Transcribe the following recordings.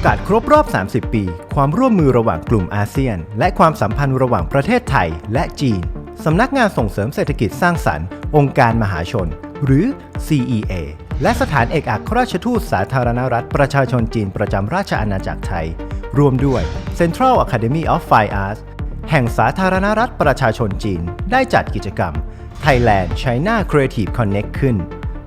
อกาสครบรอบ 30 ปี ความร่วมมือระหว่างกลุ่มอาเซียน และความสัมพันธ์ระหว่างประเทศไทยและจีน สำนักงานส่งเสริมเศรษฐกิจสร้างสรรค์ องค์การมหาชน หรือ CEA และสถานเอกอัครราชทูตสาธารณรัฐประชาชนจีนประจำราชอาณาจักรไทย รวมด้วย Central Academy of Fine Arts แห่งสาธารณรัฐประชาชนจีน ได้จัดกิจกรรม Thailand China Creative Connect ขึ้น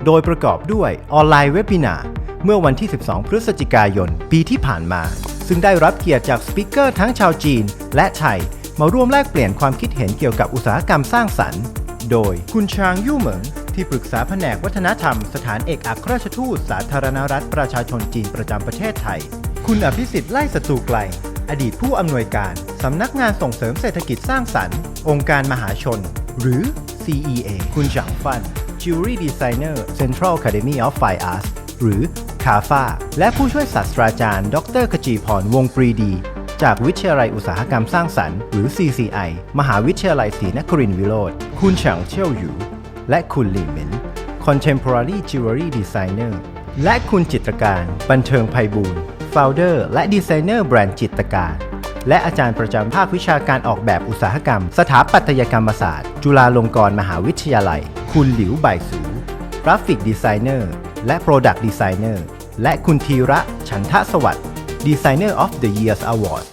โดยประกอบด้วยออนไลน์เว็บ i นาเมื่อวันที่ 12 พฤศจิกายน ปีที่ผ่านมา ซึ่งได้รับเกียรติจากสปิเกอร์ทั้งชาวจีน และไทย มาร่วมแลกเปลี่ยนความคิดเห็นเกี่ยวกับอุตสาหกรรมสร้างสรรค์ โดยคุณชางยู่เหมิงที่ปรึกษาแผนกวัฒนธรรมสถานเอกอัครราชทูตสาธารณรัฐประชาชนจีนประจำประเทศไทย คุณอภิสิทธิ์ไล่ศัตรูไกล อดีตผู้อำนวยการสำนักงานส่งเสริมเศรษฐกิจสร้างสรรค์ องค์การมหาชน หรือ CEA คุณจังฟัน Jewelry Designer Central Academy of Fine Arts หรือ CAFA และผู้ช่วยศาสตราจารย์ ดรขจีพรวงปรีดี จากวิทยาลัยอุตสาหกรรมสร้างสรรค์หรือ CCI มหาวิทยาลัยศรีนครินทรวิโรธคุณเฉิงเชี่ยวหยู และคุณหลี่เหมิน Contemporary Jewelry Designer และคุณจิตรการ บันเทิงไพบูลย์ Founder และดีไซเนอร์แบรนด์จิตรการ และอาจารย์ประจำภาควิชาการออกแบบอุตสาหกรรม สถาปัตยกรรมศาสตร์ จุฬาลงกรณ์มหาวิทยาลัย คุณหลิวไบสูกราฟิกดีไซเนอร์และ Product Designer และคุณธีระฉันทะสวัสดิ์ Designer of the Years Award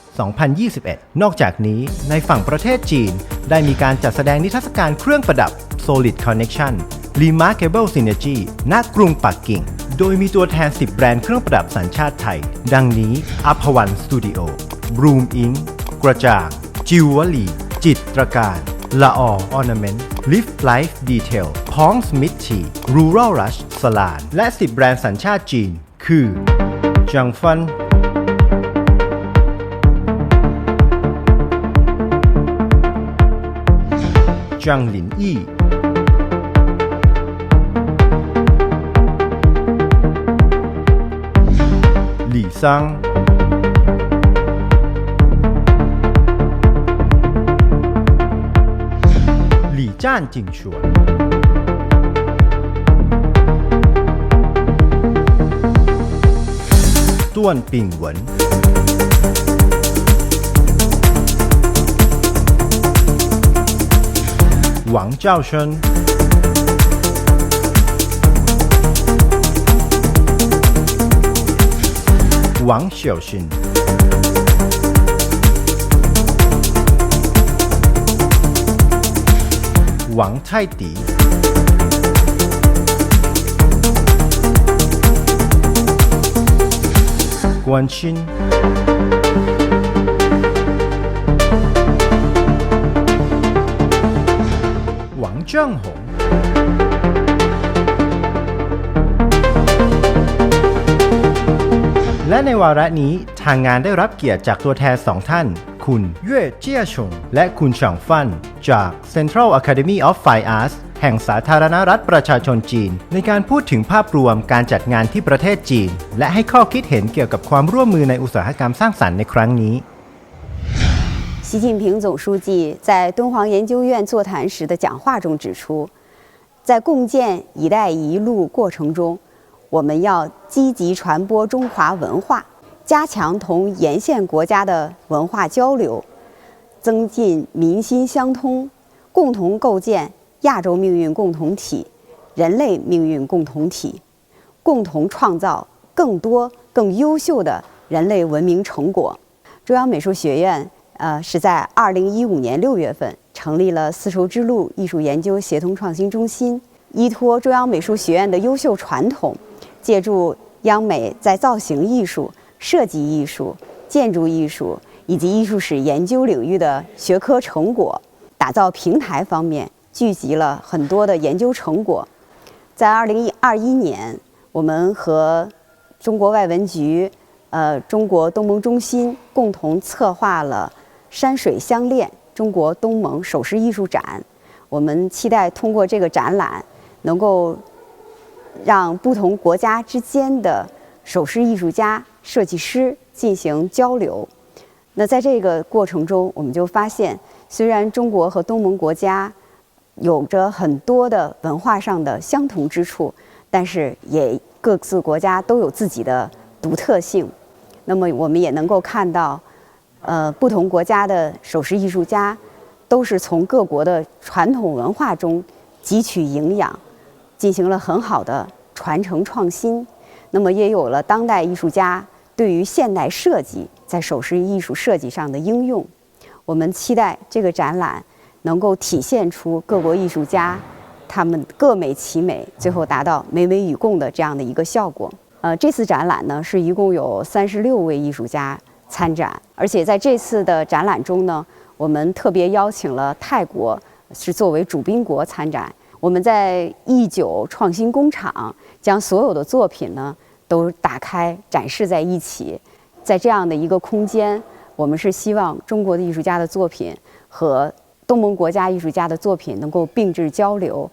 2021 นอกจากนี้ในฝั่งประเทศจีน ได้มีการจัดแสดงนิทรรศการเครื่องประดับ Solid Connection Remarkable Synergy ณกรุงปักกิ่ง โดยมีตัวแทน 10 แบรนด์เครื่องประดับสัญชาติไทย ดังนี้อภวันสตูดิโอบรูมอิงกระจ่างจิววลี จิตรการละออออร์นาเมนต์ Lift Life Detail พ้องสมิธชี Rural Rush สลานและ 10 แบรนด์สัญชาติจีน คือ จังฟัน จังหลินอี้ หลี่ซัง จ้านจิงชวนต้วนปิงเหวินหวังเจ้าเชิน หวังไท่ตีกวนชินหวังเจิ้งหงและในวาระนี้ทางงานได้รับเกียรติจากตัวแทนสองท่าน คุณเย่เจี้ยชง และคุณฉางฟัน จาก Central Academy of Fine Arts แห่งสาธารณรัฐประชาชนจีน ในการพูดถึงภาพรวมการจัดงานที่ประเทศจีน และให้ข้อคิดเห็นเกี่ยวกับความร่วมมือในอุตสาหกรรมสร้างสรรค์ในครั้งนี้ 习近平总书记在敦煌研究院座谈时的讲话中指出，在共建“一带一路”过程中，我们要积极传播中华文化， 加强同沿线国家的文化交流，增进民心相通，共同构建亚洲命运共同体、人类命运共同体，共同创造更多更优秀的人类文明成果。中央美术学院。呃，是在二零一五年六月份成立了丝绸之路艺术研究协同创新中心，依托中央美术学院的优秀传统，借助央美在造型艺术、设计艺术、建筑艺术以及艺术史研究领域的学科成果，打造平台方面聚集了很多的研究成果。在二零一二一年，我们和中国外文局、呃中国东盟中心共同策划了。山水相恋中国东盟首饰艺术展，我们期待通过这个展览，能够让不同国家之间的首饰艺术家、设计师进行交流。那在这个过程中，我们就发现，虽然中国和东盟国家有着很多的文化上的相同之处，但是也各自国家都有自己的独特性。那么我们也能够看到，呃，不同国家的首饰艺术家都是从各国的传统文化中汲取营养，进行了很好的传承创新。那么也有了当代艺术家对于现代设计在首饰艺术设计上的应用。我们期待这个展览能够体现出各国艺术家他们各美其美，最后达到美美与共的这样的一个效果。呃，这次展览呢是一共有三十六位艺术家参展，而且在这次的展览中呢，我们特别邀请了泰国是作为主宾国参展。我们在一九创新工厂将所有的作品呢都打开展示在一起，在这样的一个空间，我们是希望中国的艺术家的作品和东盟国家艺术家的作品能够并置交流。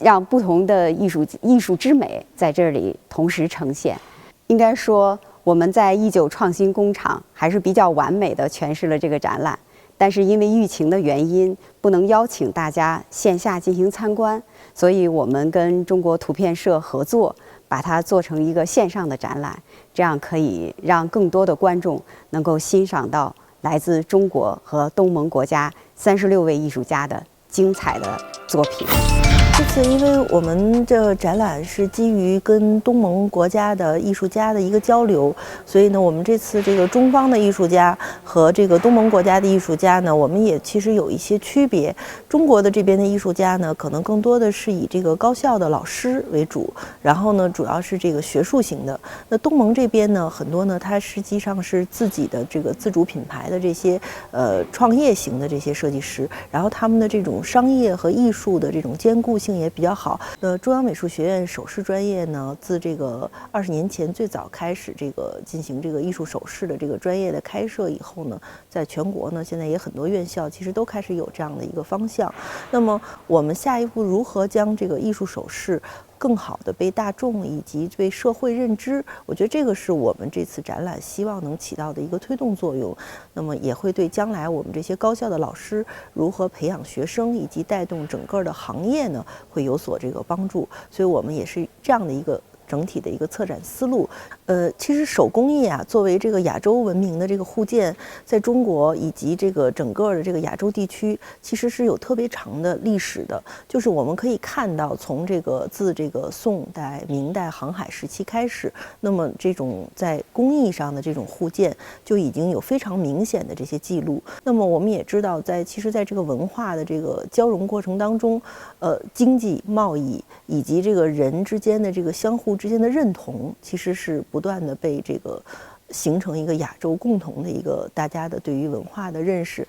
让不同的艺术艺术之美在这里同时呈现。应该说，我们在一九创新工厂还是比较完美的诠释了这个展览。但是因为疫情的原因，不能邀请大家线下进行参观，所以我们跟中国图片社合作，把它做成一个线上的展览，这样可以让更多的观众能够欣赏到来自中国和东盟国家三十六位艺术家的精彩的作品。这次，因为我们这展览是基于跟东盟国家的艺术家的一个交流，所以呢，我们这次这个中方的艺术家和这个东盟国家的艺术家呢，我们也其实有一些区别。中国的这边的艺术家呢，可能更多的是以这个高校的老师为主，然后呢，主要是这个学术型的。那东盟这边呢，很多呢，它实际上是自己的这个自主品牌的这些呃创业型的这些设计师，然后他们的这种商业和艺术的这种兼顾性。也比较好。呃，中央美术学院首饰专业呢，自这个二十年前最早开始这个进行这个艺术首饰的这个专业的开设以后呢，在全国呢，现在也很多院校其实都开始有这样的一个方向。那么我们下一步如何将这个艺术首饰？更好的被大众以及被社会认知，我觉得这个是我们这次展览希望能起到的一个推动作用。那么也会对将来我们这些高校的老师如何培养学生以及带动整个的行业呢，会有所这个帮助。所以我们也是这样的一个。整体的一个策展思路，呃，其实手工艺啊，作为这个亚洲文明的这个互鉴，在中国以及这个整个的这个亚洲地区，其实是有特别长的历史的。就是我们可以看到，从这个自这个宋代、明代航海时期开始，那么这种在工艺上的这种互鉴，就已经有非常明显的这些记录。那么我们也知道，在其实在这个文化的这个交融过程当中，呃，经济贸易以及这个人之间的这个相互。之间的认同其实是不不断的被这个形成一个亚洲共同的一个大家的对于文化的认识。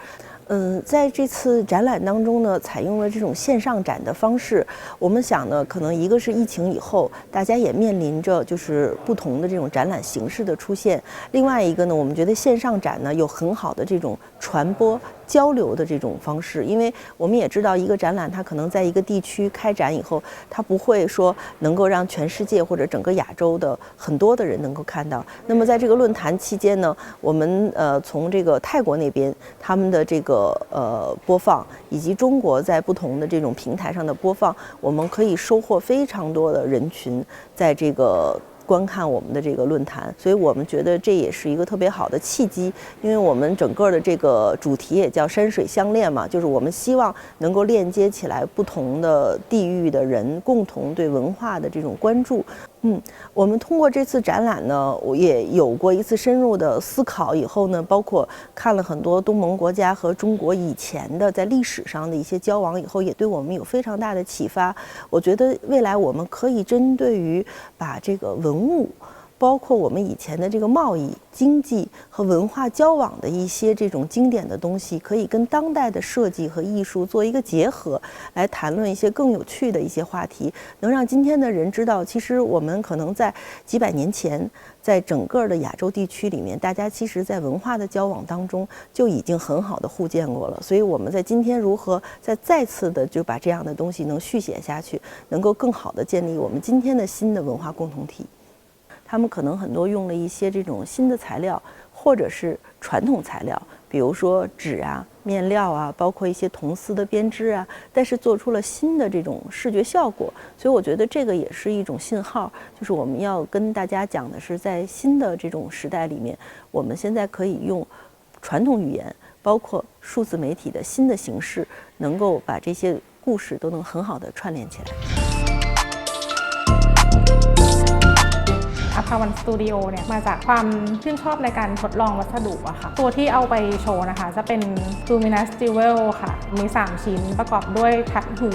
嗯，在这次展览当中呢，采用了这种线上展的方式。我们想呢，可能一个是疫情以后，大家也面临着就是不同的这种展览形式的出现。另外一个呢，我们觉得线上展呢有很好的这种传播交流的这种方式，因为我们也知道，一个展览它可能在一个地区开展以后，它不会说能够让全世界或者整个亚洲的很多的人能够看到。那么在这个论坛期间呢，我们呃从这个泰国那边他们的这个呃，播放以及中国在不同的这种平台上的播放，我们可以收获非常多的人群在这个观看我们的这个论坛，所以我们觉得这也是一个特别好的契机，因为我们整个的这个主题也叫山水相恋嘛，就是我们希望能够链接起来不同的地域的人，共同对文化的这种关注。嗯，我们通过这次展览呢，我也有过一次深入的思考。以后呢，包括看了很多东盟国家和中国以前的在历史上的一些交往，以后也对我们有非常大的启发。我觉得未来我们可以针对于把这个文物。包括我们以前的这个贸易、经济和文化交往的一些这种经典的东西，可以跟当代的设计和艺术做一个结合，来谈论一些更有趣的一些话题，能让今天的人知道，其实我们可能在几百年前，在整个的亚洲地区里面，大家其实在文化的交往当中就已经很好的互鉴过了。所以我们在今天如何再再次的就把这样的东西能续写下去，能够更好的建立我们今天的新的文化共同体。他们可能很多用了一些这种新的材料，或者是传统材料，比如说纸啊、面料啊，包括一些铜丝的编织啊，但是做出了新的这种视觉效果。所以我觉得这个也是一种信号，就是我们要跟大家讲的是，在新的这种时代里面，我们现在可以用传统语言，包括数字媒体的新的形式，能够把这些故事都能很好的串联起来。 อาภาวันสตูดิโอเนี่ยมาจากความชื่นชอบในการทดลองวัสดุอะค่ะ ตัวที่เอาไปโชว์นะคะ จะเป็น Luminous Jewel ค่ะ มี 3 ชิ้นประกอบด้วยทัดหู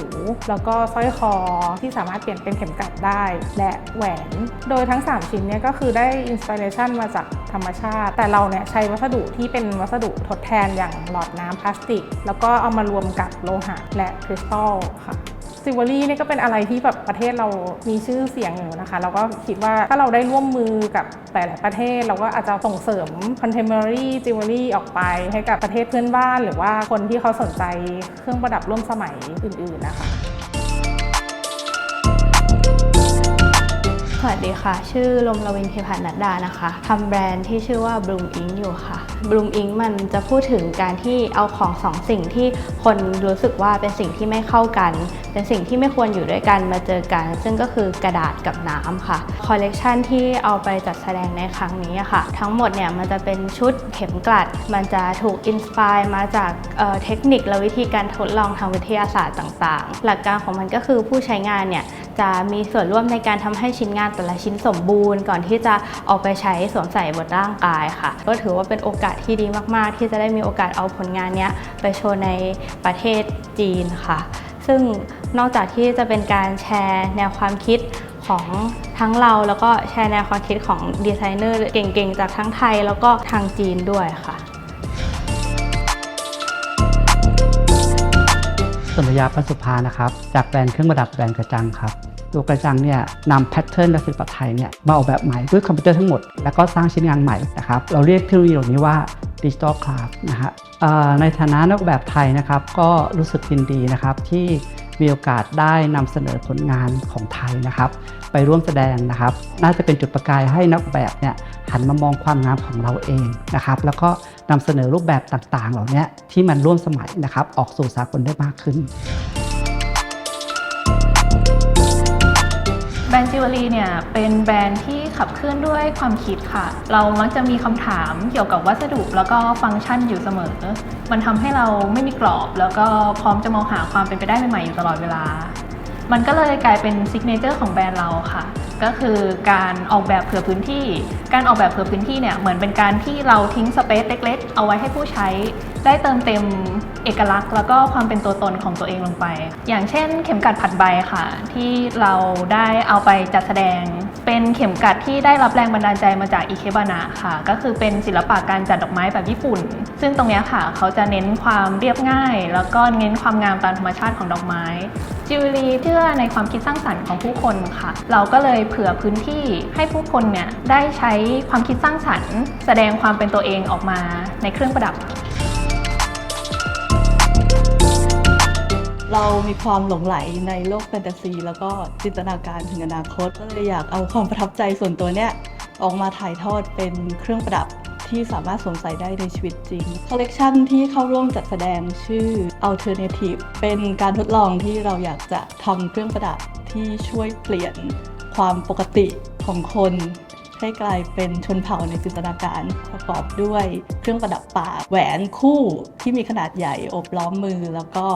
แล้วก็สร้อยคอที่สามารถเปลี่ยนเป็นเข็มกลัดได้ และแหวน โดยทั้ง 3 ชิ้นเนี่ยก็คือได้อินสปิเรชันมาจากธรรมชาติ แต่เราเนี่ยใช้วัสดุที่เป็นวัสดุทดแทนอย่างหลอดน้ำพลาสติก แล้วก็เอามารวมกับโลหะและคริสตัลค่ะ ซิวเวอรี่นี่ก็เป็นอะไรที่แบบประเทศเรามีชื่อเสียงอยู่นะคะ เราก็คิดว่าถ้าเราได้ร่วมมือกับหลายๆประเทศ เราก็อาจจะส่งเสริม contemporary jewelry ออกไปให้กับประเทศเพื่อนบ้าน หรือว่าคนที่เขาสนใจเครื่องประดับร่วมสมัยอื่น ๆ นะคะสวัสดีค่ะ ชื่อลมลวินเพพันธ์นัดดานะคะ ทำแบรนด์ที่ชื่อว่า Bloom Ink อยู่ค่ะ Bloom Ink มันจะพูดถึงการที่เอาของสองสิ่งที่คนรู้สึกว่าเป็นสิ่งที่ไม่เข้ากัน เป็นสิ่งที่ไม่ควรอยู่ด้วยกันมาเจอกัน ซึ่งก็คือกระดาษกับน้ำค่ะคอลเลกชันที่เอาไปจัดแสดงในครั้งนี้ค่ะ ทั้งหมดเนี่ยมันจะเป็นชุดเข็มกลัด มันจะถูกอินสปายมาจากเเทคนิคและวิธีการทดลองทางวิทยาศาสตร์ต่างๆ หลักการของมันก็คือผู้ใช้งานเนี่ย จะมีส่วนร่วมในการทำให้ชิ้นงานแต่ละชิ้นสมบูรณ์ ก่อนที่จะเอาไปใช้สวมใส่บนร่างกายค่ะ ก็ถือว่าเป็นโอกาสที่ดีมาก ๆ ที่จะได้มีโอกาสเอาผลงานนี้ไปโชว์ในประเทศจีนค่ะ ซึ่งนอกจากที่จะเป็นการแชร์แนวความคิดของทั้งเราแล้วก็แชร์แนวความคิดของดีไซเนอร์เก่งๆ จากทั้งไทยแล้วก็ทางจีนด้วยค่ะ สนธยาปันสุภานะครับ จากแบรนด์เครื่องประดับแบรนด์กระจังครับ ตัวกระจังเนี่ยนำแพทเทิร์นและศิลปะไทยเนี่ยมาออกแบบใหม่ด้วยคอมพิวเตอร์ทั้งหมด แล้วก็สร้างชิ้นงานใหม่นะครับ เราเรียกเทคโนโลยีเหล่านี้ว่าดิจิ t a ลคลาสนะฮะในฐานะนักออกแบบไทยนะครับ ก็รู้สึกยินดีนะครับที่ มีโอกาสได้นำเสนอผลงานของไทยนะครับ ไปร่วมแสดงนะครับ น่าจะเป็นจุดประกายให้นักแบบเนี่ยหันมามองความงามของเราเองนะครับ แล้วก็นำเสนอรูปแบบต่างๆ เหล่านี้ที่มันร่วมสมัยนะครับ ออกสู่สากลได้มากขึ้น รนด์จิวเวลรี่เนี่ยเป็นแบรนด์ที่ขับเคลื่อนด้วยความคิดค่ะ เรามักจะมีคำถามเกี่ยวกับวัสดุแล้วก็ฟังก์ชันอยู่เสมอ มันทำให้เราไม่มีกรอบ แล้วก็พร้อมจะมองหาความเป็นไปได้ใหม่ๆอยู่ตลอดเวลา มันก็เลยกลายเป็นซิกเนเจอร์ของแบรนด์เราค่ะ ก็คือการออกแบบเผื่อพื้นที่ การออกแบบเผื่อพื้นที่เนี่ยเหมือนเป็นการที่เราทิ้งสเปซเล็กๆ เอาไว้ให้ผู้ใช้ ได้เติมเต็มเอกลักษณ์ แล้วก็ความเป็นตัวตนของตัวเองลงไป อย่างเช่น เข็มกัดผัดใบค่ะ ที่เราได้เอาไปจัดแสดง เป็นเข็มกัดที่ได้รับแรงบันดาลใจมาจากอิเคบานะค่ะ ก็คือเป็นศิลปะการจัดดอกไม้แบบญี่ปุ่น ซึ่งตรงนี้ค่ะเขาจะเน้นความเรียบง่าย แล้วก็เน้นความงามตามธรรมชาติของดอกไม้จิวเวลรี่เชื่อในความคิดสร้างสรรค์ของผู้คนค่ะ เราก็เลยเผื่อพื้นที่ให้ผู้คนเนี่ยได้ใช้ความคิดสร้างสรรค์ แสดงความเป็นตัวเองออกมาในเครื่องประดับ เรามีความหลงไหลในโลกแฟนตาซี แล้วก็จินตนาการถึงอนาคต ก็เลยอยากเอาความประทับใจส่วนตัวเนี้ยออกมาถ่ายทอดเป็นเครื่องประดับที่สามารถสวมใส่ได้ในชีวิตจริง คอลเลกชันที่เข้าร่วมจัดแสดงชื่อ Alternative เป็นการทดลองที่เราอยากจะทำเครื่องประดับที่ช่วยเปลี่ยนความปกติของคน ให้กลายเป็นชนเผ่าในจินตนาการประกอบด้วยเครื่องประดับปากแหวนคู่ที่มีขนาดใหญ่อบล้อมมือ แล้วก็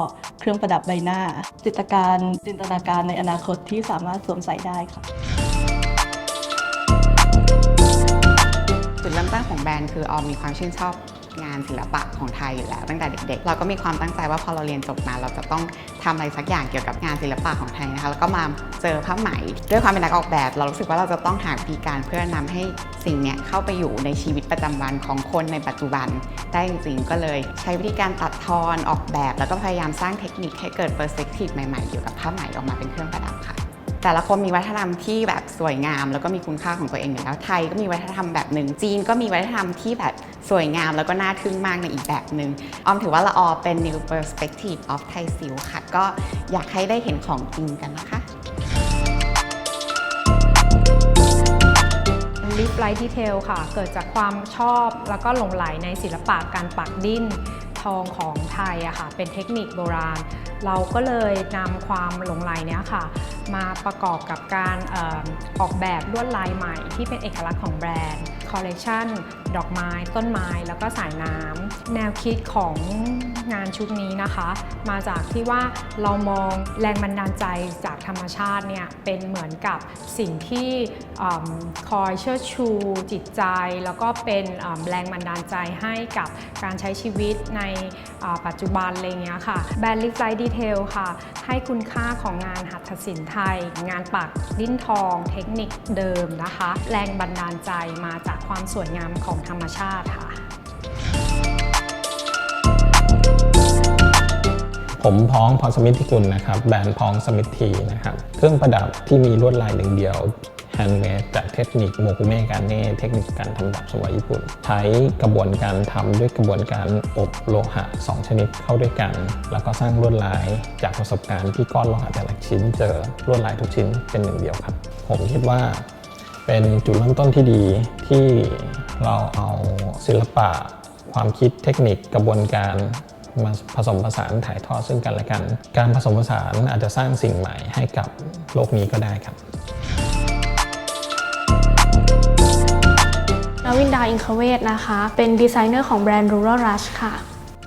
เครื่องประดับใบหน้า จิตการจินตนาการในอนาคตที่สามารถสวมใส่ได้ค่ะจุดเริ่มต้นของแบรนด์คือออมมีความชื่นชอบานศิลปะของไทยอยู่แล้วตั้งแต่เด็กๆ เราก็มีความตั้งใจว่าพอเราเรียนจบมา เราจะต้องทำอะไรสักอย่างเกี่ยวกับงานศิลปะของไทยนะคะแล้วก็มาเจอผ้าไหมด้วยความเป็นนักออกแบบ เรารู้สึกว่าเราจะต้องหาวิธีการเพื่อนำให้สิ่งเนี้ยเข้าไปอยู่ในชีวิตประจำวันของคนในปัจจุบัน ได้จริงๆก็เลย ใช้วิธีการตัดทอนออกแบบ แล้วก็พยายามสร้างเทคนิคให้เกิดเปอร์สเปกทีฟใหม่ๆเกี่ยวกับผ้าไหมออกมาเป็นเครื่องประดับค่ะ แต่ละคนมีวัฒนธรรมที่แบบสวยงาม แล้วก็มีคุณค่าของตัวเองอยู่แล้วไทยก็มีวัฒนธรรมแบบหนึ่งจีนก็มีวัฒนธรรมที่แบบสวยงาม แล้วก็น่าทึ่งมากในอีกแบบหนึ่งออมถือว่าละออเป็น new perspective of Thai Sil ค่ะ ก็อยากให้ได้เห็นของจริงกันนะคะลิปไลท์ดีเทลค่ะ เกิดจากความชอบแล้วก็หลงไหลในศิลปะการปักดิ้นทองของไทยอะค่ะ เป็นเทคนิคโบราณ เราก็เลยนำความหลงไหลเนี้ยค่ะ มาประกอบกับการออกแบบลวดลายใหม่ที่เป็นเอกลักษณ์ของแบรนด์คอลเลคชันดอกไม้ ต้นไม้ แล้วก็สายน้ำแนวคิดของงานชุดนี้นะคะ มาจากที่ว่าเรามองแรงบันดาลใจจากธรรมชาติเนี่ยเป็นเหมือนกับสิ่งที่อคอยเชิดชูจิตใจ แล้วก็เป็นแรงบันดาลใจให้กับการใช้ชีวิตในปัจจุบันอะไรเงี้ยค่ะแบรนด์ลิฟไลท์ดีเทลค่ะ ให้คุณค่าของงานหัตถศิลป์ไทย งานปักดิ้นทอง เทคนิคเดิมนะคะ แรงบันดาลใจมาจากความสวยงามของธรรมชาติค่ะ ผมพ้องพรสมิทธิกุลนะครับ แบรนด์พ้องสมิทธีนะครับ เครื่องประดับที่มีลวดลายหนึ่งเดียวแฮนด์เมดจากเทคนิคโมกุเมะการเน่เทคนิคการทำแบบสมัยญี่ปุ่น ใช้กระบวนการทำด้วยกระบวนการอบโลหะ 2 ชนิดเข้าด้วยกัน แล้วก็สร้างลวดลายจากประสบการณ์ที่ก้อนโลหะแต่ละชิ้นเจอลวดลายทุกชิ้นเป็นหนึ่งเดียวครับ ผมคิดว่าเป็นจุดเริ่มต้นที่ดีที่ เราเอาศิลปะ ความคิดเทคนิคกระบวนการมาผสมผสานถ่ายทอดซึ่งกันและกัน การผสมผสานอาจจะสร้างสิ่งใหม่ให้กับโลกนี้ก็ได้ครับนาวินดาอิงคเวทนะคะ เป็นดีไซเนอร์ของแบรนด์ Rural Rush ค่ะ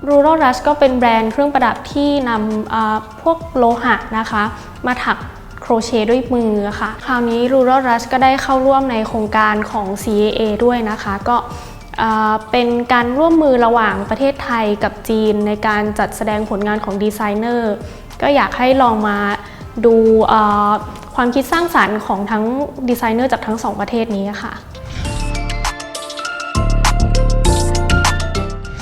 Rural Rush ก็เป็นแบรนด์เครื่องประดับที่นำพวกโลหะนะคะ มาถัก โครเชต์ด้วยมือค่ะ คราวนี้ Rural Rush ก็ได้เข้าร่วมในโครงการของ CAA ด้วยนะคะ ก็เป็นการร่วมมือระหว่างประเทศไทยกับจีนในการจัดแสดงผลงานของดีไซเนอร์ ก็อยากให้ลองมาดูความคิดสร้างสรรค์ของทั้งดีไซเนอร์จากทั้งสองประเทศนี้ค่ะ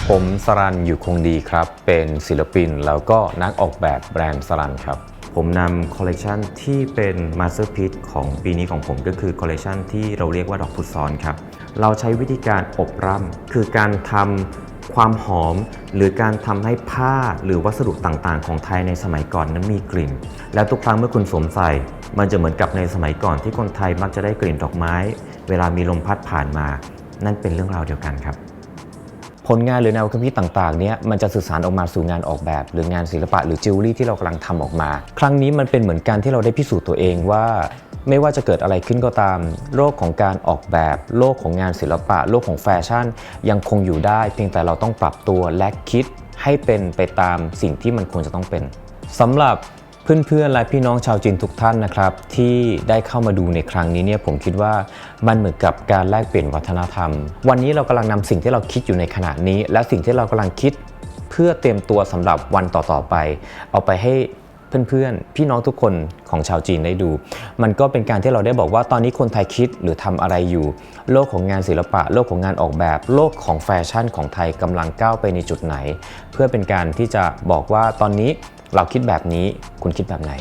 ผมสรันอยู่คงดีครับ เป็นศิลปินแล้วก็นักออกแบบแบรนด์สรันครับ ผมนำคอลเลกชันที่เป็นมาสเตอร์พี e ของปีนี้ของผมก็คือคอลเลกชันที่เราเรียกว่าดอกพุทซ้อนครับ เราใช้วิธีการอบรำคือการทำความหอม หรือการทำให้ผ้าหรือวัสดุต่างๆ ของไทยในสมัยก่อนนั้นมีกลิ่น แล้วทุกครั้งเมื่อคุณสวมใส่ มันจะเหมือนกับในสมัยก่อนที่คนไทยมักจะได้กลิ่นดอกไม้ เวลามีลมพัดผ่านมา นั่นเป็นเรื่องราวเดียวกันครับ ผลงานหรือแนวความคิดต่างๆเนี่ยมันจะสื่อสารออกมาสู่งานออกแบบ หรืองานศิลปะหรือจิวเวลรี่ที่เรากำลังทำออกมา ครั้งนี้มันเป็นเหมือนการที่เราได้พิสูจน์ตัวเองว่า ไม่ว่าจะเกิดอะไรขึ้นก็ตาม โลกของการออกแบบ โลกของงานศิลปะ โลกของแฟชั่น ยังคงอยู่ได้ เพียงแต่เราต้องปรับตัวและคิดให้เป็นไปตามสิ่งที่มันควรจะต้องเป็นสำหรับ เพื่อนๆและพี่น้องชาวจีนทุกท่านนะครับที่ได้เข้ามาดูในครั้งนี้เนี่ยผมคิดว่ามันเหมือนกับการแลกเปลี่ยนวัฒนธรรม วันนี้เรากำลังนำสิ่งที่เราคิดอยู่ในขณะนี้ และสิ่งที่เรากำลังคิดเพื่อเตรียมตัวสำหรับวันต่อๆไป เอาไปให้เพื่อนๆ พี่น้องทุกคนของชาวจีนได้ดู มันก็เป็นการที่เราได้บอกว่าตอนนี้คนไทยคิดหรือทำอะไรอยู่ โลกของงานศิลปะ โลกของงานออกแบบ โลกของแฟชั่นของไทยกำลังก้าวไปในจุดไหน เพื่อเป็นการที่จะบอกว่าตอนนี้ เราคิดแบบนี้คุณคิดแบบไหน